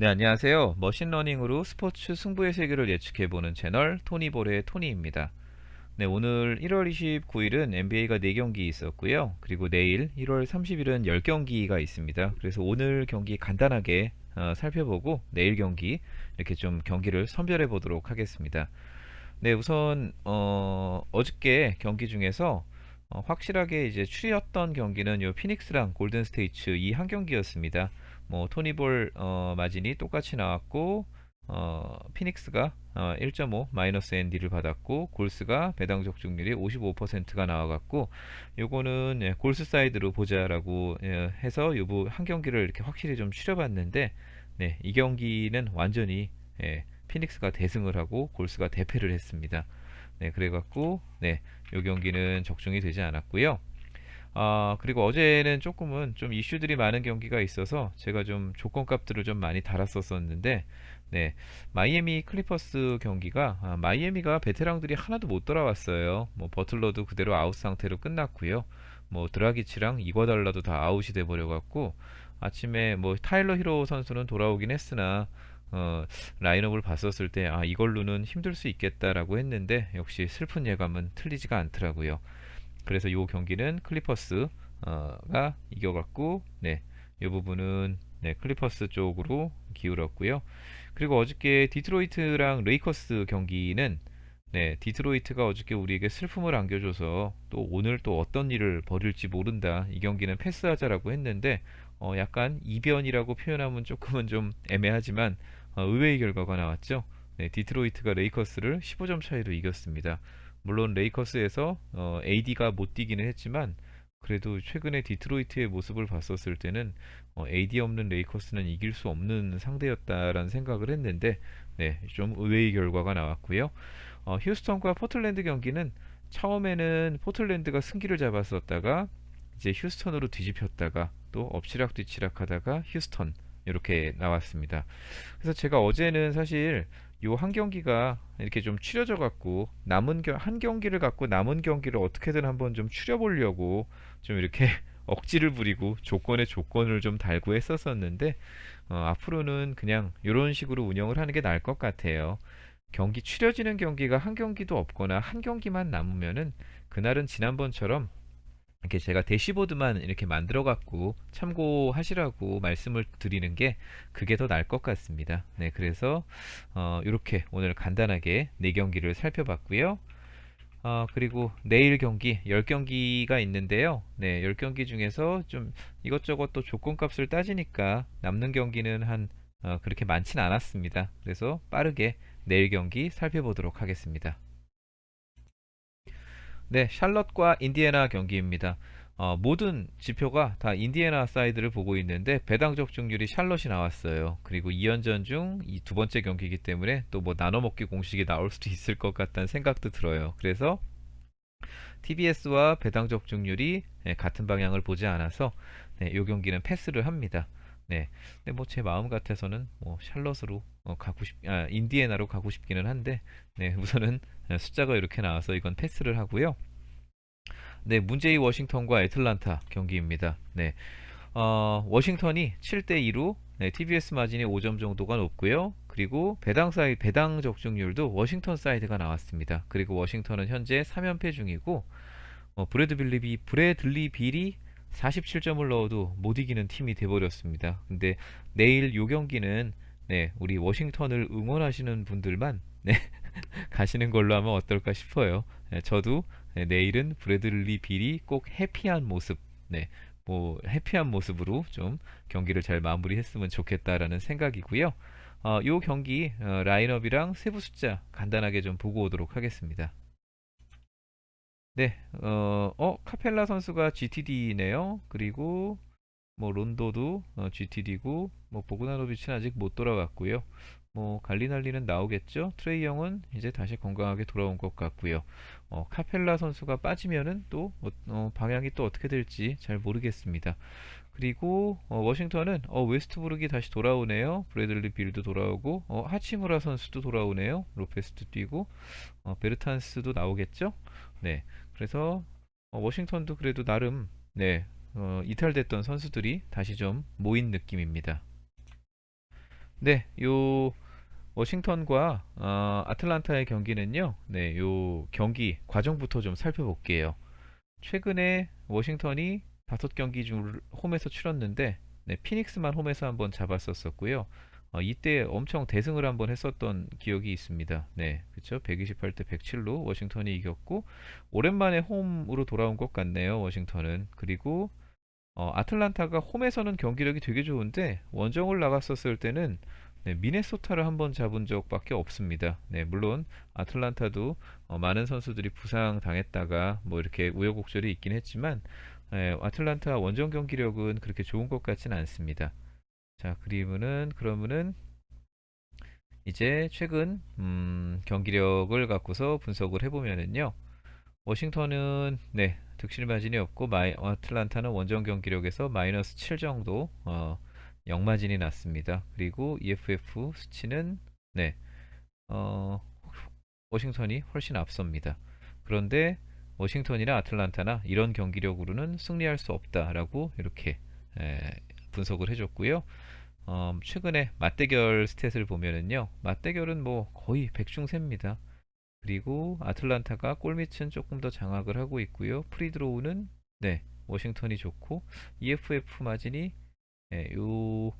네, 안녕하세요. 머신러닝으로 스포츠 승부의 세계를 예측해보는 채널 토니볼의 토니입니다. 네, 오늘 1월 29일은 NBA가 4경기 있었고요. 그리고 내일 1월 30일은 10경기가 있습니다. 그래서 오늘 경기 간단하게 어, 살펴보고 내일 경기 이렇게 좀 경기를 선별해 보도록 하겠습니다. 네, 우선 어, 어저께 경기 중에서 어, 확실하게 이제 추렸던 경기는 요 피닉스랑 골든 스테이츠 이 한 경기였습니다. 뭐 토니볼 어, 마진이 똑같이 나왔고 어, 피닉스가 어, 1.5 마이너스 ND를 받았고 골스가 배당 적중률이 55%가 나와갖고 요거는 예, 골스 사이드로 보자라고 예, 해서 요부 한 경기를 이렇게 확실히 좀 추려봤는데 네, 이 경기는 완전히 예, 피닉스가 대승을 하고 골스가 대패를 했습니다. 네, 그래갖고 네, 요 경기는 적중이 되지 않았고요. 아, 그리고 어제는 조금은 좀 이슈들이 많은 경기가 있어서 제가 좀 조건값들을 좀 많이 달았었었는데, 네, 마이애미 클리퍼스 경기가, 아, 마이애미가 베테랑들이 하나도 못 돌아왔어요. 뭐, 버틀러도 그대로 아웃 상태로 끝났고요. 뭐, 드라기치랑 이과달라도 다 아웃이 돼버려갖고, 아침에 뭐, 타일러 히로 선수는 돌아오긴 했으나, 어, 라인업을 봤었을 때, 아, 이걸로는 힘들 수 있겠다라고 했는데, 역시 슬픈 예감은 틀리지가 않더라고요. 그래서 이 경기는 클리퍼스가 이겨갖고 네, 이 부분은 네, 클리퍼스 쪽으로 기울었고요. 그리고 어저께 디트로이트랑 레이커스 경기는 네, 디트로이트가 어저께 우리에게 슬픔을 안겨줘서 또 오늘 또 어떤 일을 벌일지 모른다. 이 경기는 패스하자라고 했는데 어, 약간 이변이라고 표현하면 조금은 좀 애매하지만 어, 의외의 결과가 나왔죠. 네, 디트로이트가 레이커스를 15점 차이로 이겼습니다. 물론 레이커스에서 어, AD가 못 뛰기는 했지만 그래도 최근에 디트로이트의 모습을 봤었을 때는 어, AD 없는 레이커스는 이길 수 없는 상대였다라는 생각을 했는데 네, 좀 의외의 결과가 나왔고요. 어, 휴스턴과 포틀랜드 경기는 처음에는 포틀랜드가 승기를 잡았었다가 이제 휴스턴으로 뒤집혔다가 또 엎치락뒤치락 하다가 휴스턴 이렇게 나왔습니다. 그래서 제가 어제는 사실 요 한 경기가 이렇게 좀 추려져 갖고 남은 겨, 한 경기를 갖고 남은 경기를 어떻게든 한번 좀 추려 보려고 좀 이렇게 억지를 부리고 조건에 조건을 좀 달고 했었었는데 어, 앞으로는 그냥 이런 식으로 운영을 하는 게 나을 것 같아요. 경기 추려지는 경기가 한 경기도 없거나 한 경기만 남으면은 그날은 지난번처럼 이렇게 제가 대시보드만 이렇게 만들어 갖고 참고하시라고 말씀을 드리는 게 그게 더 나을 것 같습니다. 네, 그래서 어, 이렇게 오늘 간단하게 네 경기를 살펴봤고요. 어, 그리고 내일 경기 10경기가 있는데요. 네, 10경기 중에서 좀 이것저것 또 조건값을 따지니까 남는 경기는 한 어, 그렇게 많진 않았습니다. 그래서 빠르게 내일 경기 살펴보도록 하겠습니다. 네, 샬럿과 인디애나 경기입니다. 어, 모든 지표가 다 인디애나 사이드를 보고 있는데 배당 적중률이 샬럿이 나왔어요. 그리고 2연전 중 이 두 번째 경기이기 때문에 또 뭐 나눠 먹기 공식이 나올 수도 있을 것 같다는 생각도 들어요. 그래서 TBS와 배당 적중률이 네, 같은 방향을 보지 않아서 네, 이 경기는 패스를 합니다. 네, 근데 뭐 제 마음 같아서는 뭐 샬럿으로 어, 가고 싶, 아, 인디애나로 가고 싶기는 한데, 네, 우선은 숫자가 이렇게 나와서 이건 패스를 하고요. 네, 문제의 워싱턴과 애틀란타 경기입니다. 네, 어, 워싱턴이 7대 2로 네, TBS 마진이 5점 정도가 높고요. 그리고 배당 사이 배당 적중률도 워싱턴 사이드가 나왔습니다. 그리고 워싱턴은 현재 3연패 중이고 어, 브래드 빌리비 브래들리 빌이 47점을 넣어도 못 이기는 팀이 돼버렸습니다. 근데 내일 요 경기는 네, 우리 워싱턴을 응원하시는 분들만 네, 가시는 걸로 하면 어떨까 싶어요. 네, 저도 네, 내일은 브래들리 빌이 꼭 해피한 모습, 네, 뭐 해피한 모습으로 좀 경기를 잘 마무리했으면 좋겠다라는 생각이고요. 어, 요 경기 어, 라인업이랑 세부 숫자 간단하게 좀 보고 오도록 하겠습니다. 네, 어, 어, 카펠라 선수가 GTD네요. 그리고 뭐 론도도 어, GTD고 뭐 보그나노비치는 아직 못 돌아왔고요. 뭐 갈리날리는 나오겠죠. 트레이 형은 이제 다시 건강하게 돌아온 것 같고요. 어, 카펠라 선수가 빠지면은 또 어, 어, 방향이 또 어떻게 될지 잘 모르겠습니다. 그리고 어, 워싱턴은 어, 웨스트브룩이 다시 돌아오네요. 브래들리 빌도 돌아오고 어, 하치무라 선수도 돌아오네요. 로페스도 뛰고 어, 베르탄스도 나오겠죠. 네, 그래서 어, 워싱턴도 그래도 나름 네 어, 이탈됐던 선수들이 다시 좀 모인 느낌입니다. 네, 요 워싱턴과 어, 아틀란타의 경기는요. 네, 요 경기 과정부터 좀 살펴볼게요. 최근에 워싱턴이 다섯 경기 중 홈에서 치렀는데 네, 피닉스만 홈에서 한번 잡았었었고요. 어, 이때 엄청 대승을 한번 했었던 기억이 있습니다. 네, 그렇죠. 128대 107로 워싱턴이 이겼고 오랜만에 홈으로 돌아온 것 같네요. 워싱턴은 그리고 어, 아틀란타가 홈에서는 경기력이 되게 좋은데 원정을 나갔었을 때는 네, 미네소타를 한번 잡은 적밖에 없습니다. 네, 물론 아틀란타도 어, 많은 선수들이 부상 당했다가 뭐 이렇게 우여곡절이 있긴 했지만 예, 아틀란타 원정 경기력은 그렇게 좋은 것 같지는 않습니다. 자, 그리고는 그러면은 이제 최근 음, 경기력을 갖고서 분석을 해보면은요. 워싱턴은 네 득실 마진이 없고 마이, 아틀란타는 원정 경기력에서 마이너스 7 정도 어, 역마진이 났습니다. 그리고 EFF 수치는 네 어, 워싱턴이 훨씬 앞섭니다. 그런데 워싱턴이나 아틀란타나 이런 경기력으로는 승리할 수 없다라고 이렇게 에, 분석을 해줬고요. 어, 최근에 맞대결 스탯을 보면은요, 맞대결은 뭐 거의 백중세입니다. 그리고 아틀란타가 골밑은 조금 더 장악을 하고 있고요. 프리드로우는 네 워싱턴이 좋고 EFF 마진이 예, 요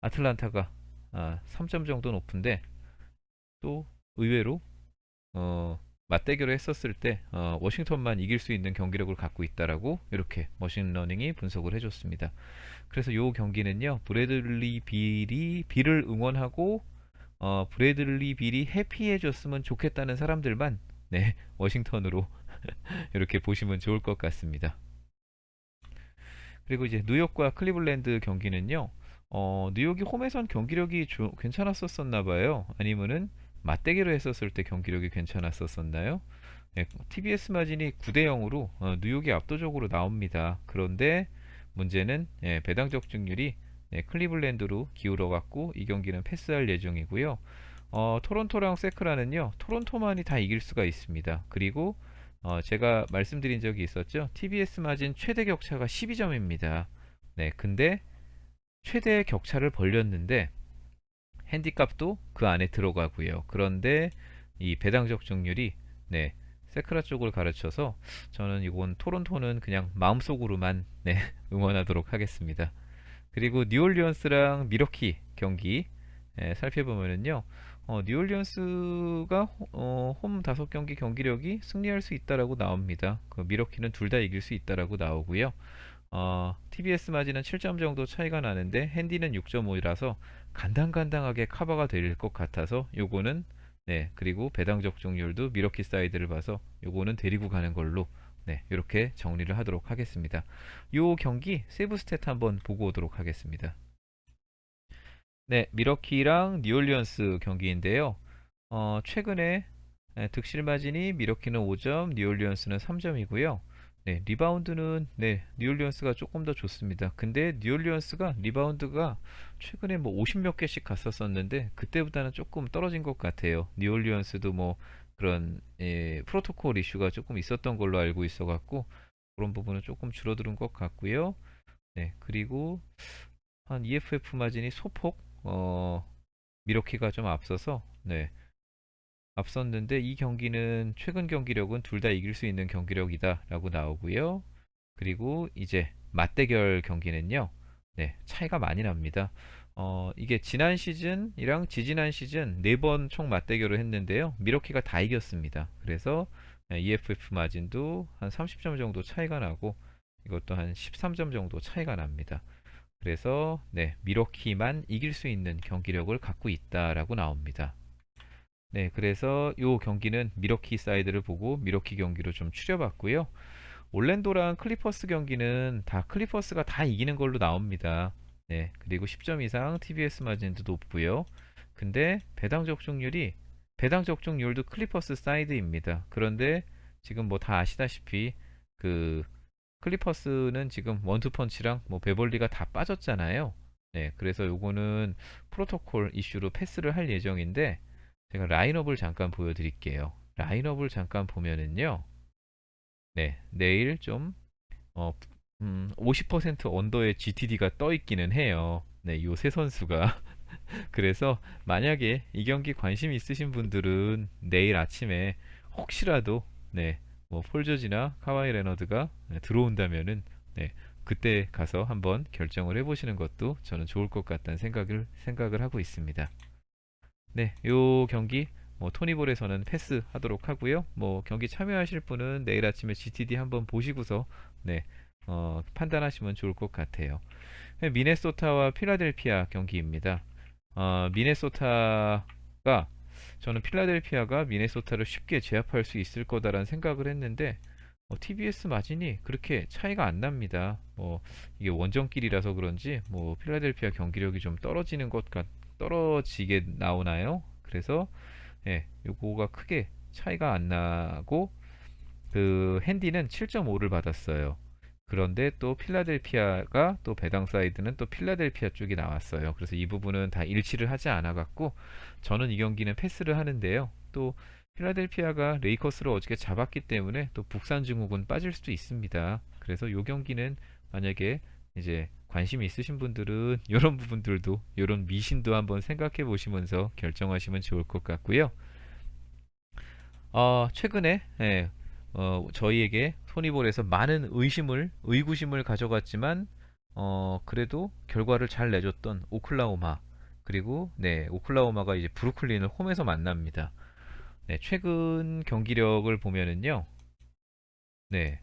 아틀란타가 아, 3점 정도 높은데 또 의외로 어, 맞대결을 했었을 때 어, 워싱턴만 이길 수 있는 경기력을 갖고 있다라고 이렇게 머신러닝이 분석을 해줬습니다. 그래서 요 경기는요 브래들리 빌이 빌을 응원하고 어, 브래들리 빌이 해피해졌으면 좋겠다는 사람들만 네 워싱턴으로 이렇게 보시면 좋을 것 같습니다. 그리고 이제 뉴욕과 클리블랜드 경기는요. 어, 뉴욕이 홈에선 경기력이 조, 괜찮았었었나 봐요. 아니면은 맞대결을 했었을 때 경기력이 괜찮았었었나요? 네, TBS 마진이 9대 0으로 어, 뉴욕이 압도적으로 나옵니다. 그런데 문제는 예, 배당 적중률이 네, 클리블랜드로 기울어 갖고 이 경기는 패스할 예정이고요. 어, 토론토랑 세크라는요. 토론토만이 다 이길 수가 있습니다. 그리고 어, 제가 말씀드린 적이 있었죠. TBS 마진 최대 격차가 12점입니다. 네, 근데 최대 격차를 벌렸는데 핸디값도 그 안에 들어가고요. 그런데 이 배당 적중률이 네, 세크라 쪽을 가르쳐서 저는 이건 토론토는 그냥 마음속으로만 네, 응원하도록 하겠습니다. 그리고 뉴올리언스랑 미러키 경기 예, 살펴보면은요. 어, 뉴올리언스가 호- 어, 홈 다섯 경기 경기력이 승리할 수 있다라고 나옵니다. 그 미러키는 둘 다 이길 수 있다라고 나오고요. 어, TBS 마진은 7점 정도 차이가 나는데 핸디는 6.5이라서 간당간당하게 커버가 될 것 같아서 요거는 네 그리고 배당 적중률도 미러키 사이드를 봐서 요거는 데리고 가는 걸로 네 이렇게 정리를 하도록 하겠습니다. 요 경기 세부 스탯 한번 보고 오도록 하겠습니다. 네 미러키랑 뉴올리언스 경기인데요. 어, 최근에 네, 득실 마진이 미러키는 5점, 뉴올리언스는 3점이고요. 네, 리바운드는 네, 뉴올리언스가 조금 더 좋습니다. 근데 뉴올리언스가 리바운드가 최근에 뭐 50몇 개씩 갔었었는데 그때보다는 조금 떨어진 것 같아요. 뉴올리언스도 뭐 그런 예, 프로토콜 이슈가 조금 있었던 걸로 알고 있어 갖고 그런 부분은 조금 줄어드는 것 같고요. 네, 그리고 한 EFF 마진이 소폭 어, 미러키가 좀 앞서서 네, 앞섰는데 이 경기는 최근 경기력은 둘 다 이길 수 있는 경기력이다 라고 나오고요. 그리고 이제 맞대결 경기는요. 네, 차이가 많이 납니다. 어, 이게 지난 시즌이랑 지지난 시즌 네 번 총 맞대결을 했는데요. 미러키가 다 이겼습니다. 그래서 네, EFF 마진도 한 30점 정도 차이가 나고 이것도 한 13점 정도 차이가 납니다. 그래서 네, 미러키만 이길 수 있는 경기력을 갖고 있다라고 나옵니다. 네, 그래서 이 경기는 미러키 사이드를 보고 미러키 경기로 좀 추려봤고요. 올랜도랑 클리퍼스 경기는 다 클리퍼스가 다 이기는 걸로 나옵니다. 네, 그리고 10점 이상 TBS 마진도 높고요. 근데 배당 적중률이 배당 적중률도 클리퍼스 사이드입니다. 그런데 지금 뭐 다 아시다시피 그 클리퍼스는 지금 원투펀치랑 뭐 베벌리가 다 빠졌잖아요. 네, 그래서 요거는 프로토콜 이슈로 패스를 할 예정인데 제가 라인업을 잠깐 보여드릴게요. 라인업을 잠깐 보면은요. 네, 내일 좀 어, 음, 50% 언더의 GTD가 떠 있기는 해요. 네, 요 세 선수가 그래서 만약에 이 경기 관심 있으신 분들은 내일 아침에 혹시라도 네, 뭐 폴조지나 카와이 레너드가 네, 들어온다면은 네, 그때 가서 한번 결정을 해보시는 것도 저는 좋을 것 같다는 생각을 생각을 하고 있습니다. 네, 요 경기 뭐 토니볼에서는 패스하도록 하고요. 뭐 경기 참여하실 분은 내일 아침에 GTD 한번 보시고서 네, 어, 판단하시면 좋을 것 같아요. 네, 미네소타와 필라델피아 경기입니다. 어, 미네소타가 저는 필라델피아가 미네소타를 쉽게 제압할 수 있을 거다라는 생각을 했는데 어, TBS 마진이 그렇게 차이가 안 납니다. 뭐 이게 원정길이라서 그런지 뭐 필라델피아 경기력이 좀 떨어지는 것 같, 떨어지게 나오나요? 그래서 예, 요거가 크게 차이가 안 나고 그 핸디는 7.5를 받았어요. 그런데 또 필라델피아가 또 배당 사이드는 또 필라델피아 쪽이 나왔어요. 그래서 이 부분은 다 일치를 하지 않아 갖고 저는 이 경기는 패스를 하는데요. 또 필라델피아가 레이커스를 어저께 잡았기 때문에 또 북산 증후군 빠질 수도 있습니다. 그래서 이 경기는 만약에 이제 관심이 있으신 분들은 이런 부분들도 이런 미신도 한번 생각해 보시면서 결정하시면 좋을 것 같고요. 어, 최근에 예, 어, 저희에게 토니볼에서 많은 의심을 의구심을 가져갔지만 어, 그래도 결과를 잘 내줬던 오클라호마 그리고 네 오클라호마가 이제 브루클린을 홈에서 만납니다. 네, 최근 경기력을 보면은요. 네.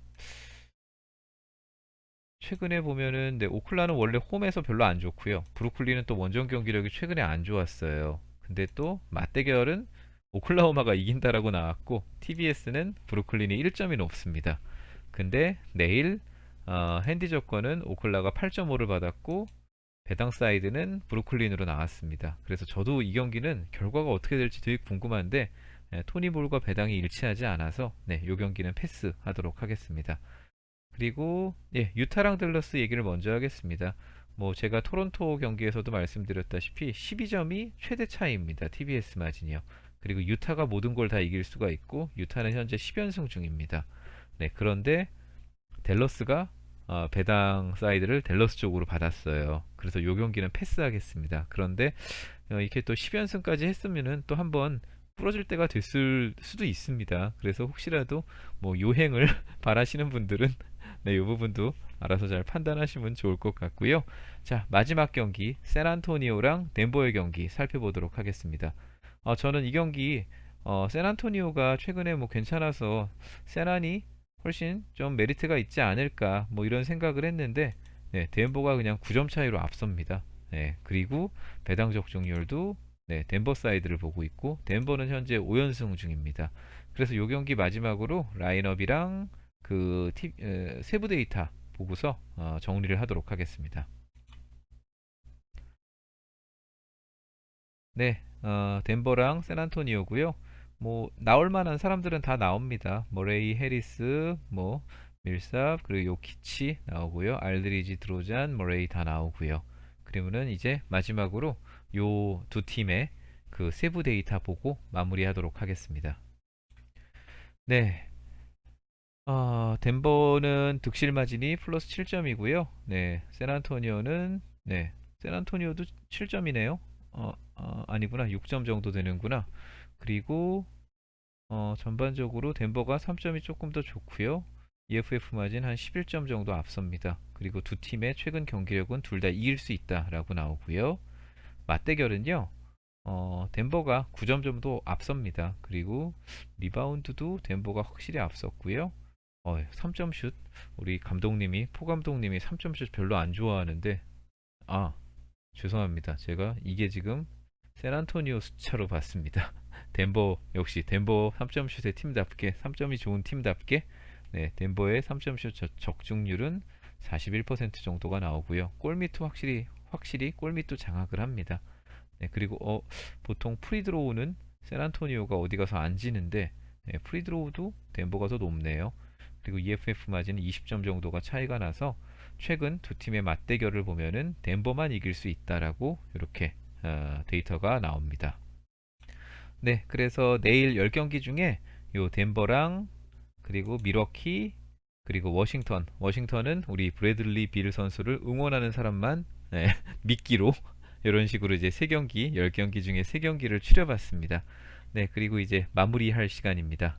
최근에 보면은 네, 오클라는 원래 홈에서 별로 안 좋고요. 브루클린은 또 원정 경기력이 최근에 안 좋았어요. 근데 또 맞대결은 오클라호마가 이긴다라고 나왔고 TBS는 브루클린이 1점이 높습니다. 근데 내일 어, 핸디 조건은 오클라가 8.5를 받았고 배당 사이드는 브루클린으로 나왔습니다. 그래서 저도 이 경기는 결과가 어떻게 될지 되게 궁금한데 예, 토니 볼과 배당이 일치하지 않아서 네, 이 경기는 패스하도록 하겠습니다. 그리고 예, 유타랑 댈러스 얘기를 먼저 하겠습니다. 뭐 제가 토론토 경기에서도 말씀드렸다시피 12점이 최대 차이입니다. TBS 마진이요. 그리고 유타가 모든 걸 다 이길 수가 있고 유타는 현재 10연승 중입니다. 네, 그런데 댈러스가 어, 배당 사이드를 댈러스 쪽으로 받았어요. 그래서 요 경기는 패스하겠습니다. 그런데 어, 이렇게 또 10연승까지 했으면은 또 한번 부러질 때가 됐을 수도 있습니다. 그래서 혹시라도 뭐 요행을 바라시는 분들은 네, 이 부분도 알아서 잘 판단하시면 좋을 것 같고요. 자, 마지막 경기 샌안토니오랑 덴버의 경기 살펴보도록 하겠습니다. 어, 저는 이 경기 어, 샌안토니오가 최근에 뭐 괜찮아서 샌안이 훨씬 좀 메리트가 있지 않을까 뭐 이런 생각을 했는데 네, 덴버가 그냥 9점 차이로 앞섭니다. 네, 그리고 배당 적중률도 네, 덴버 사이드를 보고 있고 덴버는 현재 5연승 중입니다. 그래서 이 경기 마지막으로 라인업이랑 그 티, 에, 세부 데이터 보고서 어, 정리를 하도록 하겠습니다. 네, 어, 덴버랑 샌안토니오고요. 뭐 나올 만한 사람들은 다 나옵니다. 머레이, 해리스, 뭐 밀삽, 그리고 요키치 나오고요. 알드리지, 드로잔, 머레이 다 나오고요. 그러면은 이제 마지막으로 요 두 팀의 그 세부 데이터 보고 마무리하도록 하겠습니다. 네. 어, 덴버는 득실 마진이 플러스 7점이고요. 네. 샌안토니오는 네. 샌안토니오도 7점이네요. 어, 어, 아니구나. 6점 정도 되는구나. 그리고 어, 전반적으로 덴버가 3점이 조금 더 좋고요. EFF 마진 한 11점 정도 앞섭니다. 그리고 두 팀의 최근 경기력은 둘 다 이길 수 있다라고 나오고요. 맞대결은요. 어, 덴버가 9점 정도 앞섭니다. 그리고 리바운드도 덴버가 확실히 앞섰고요. 어, 3점 슛 우리 감독님이 포 감독님이 3점 슛 별로 안 좋아하는데 아 죄송합니다. 제가 이게 지금 샌안토니오 숫자로 봤습니다. 덴버 역시 덴버 3점 슛의 팀답게 3점이 좋은 팀답게 네, 덴버의 3점 슛 적중률은 41% 정도가 나오고요. 골밑도 확실히 확실히 골밑도 장악을 합니다. 네, 그리고 어, 보통 프리드로우는 샌안토니오가 어디 가서 안 지는데 네, 프리드로우도 덴버가 더 높네요. 그리고 EFF 마진은 20점 정도가 차이가 나서 최근 두 팀의 맞대결을 보면은 덴버만 이길 수 있다라고 이렇게 어, 데이터가 나옵니다. 네, 그래서 내일 10경기 중에 요 덴버랑 그리고 미러키 그리고 워싱턴 워싱턴은 우리 브래들리 빌 선수를 응원하는 사람만 네, 미끼로 이런 식으로 이제 세 경기, 열 경기 중에 세 경기를 추려봤습니다. 네, 그리고 이제 마무리할 시간입니다.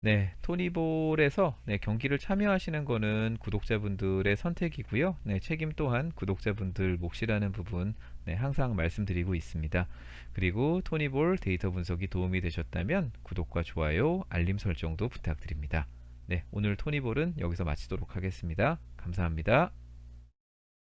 네, 토니볼에서 네, 경기를 참여하시는 거는 구독자분들의 선택이고요. 네, 책임 또한 구독자분들 몫이라는 부분 네, 항상 말씀드리고 있습니다. 그리고 토니볼 데이터 분석이 도움이 되셨다면 구독과 좋아요, 알림 설정도 부탁드립니다. 네, 오늘 토니볼은 여기서 마치도록 하겠습니다. 감사합니다.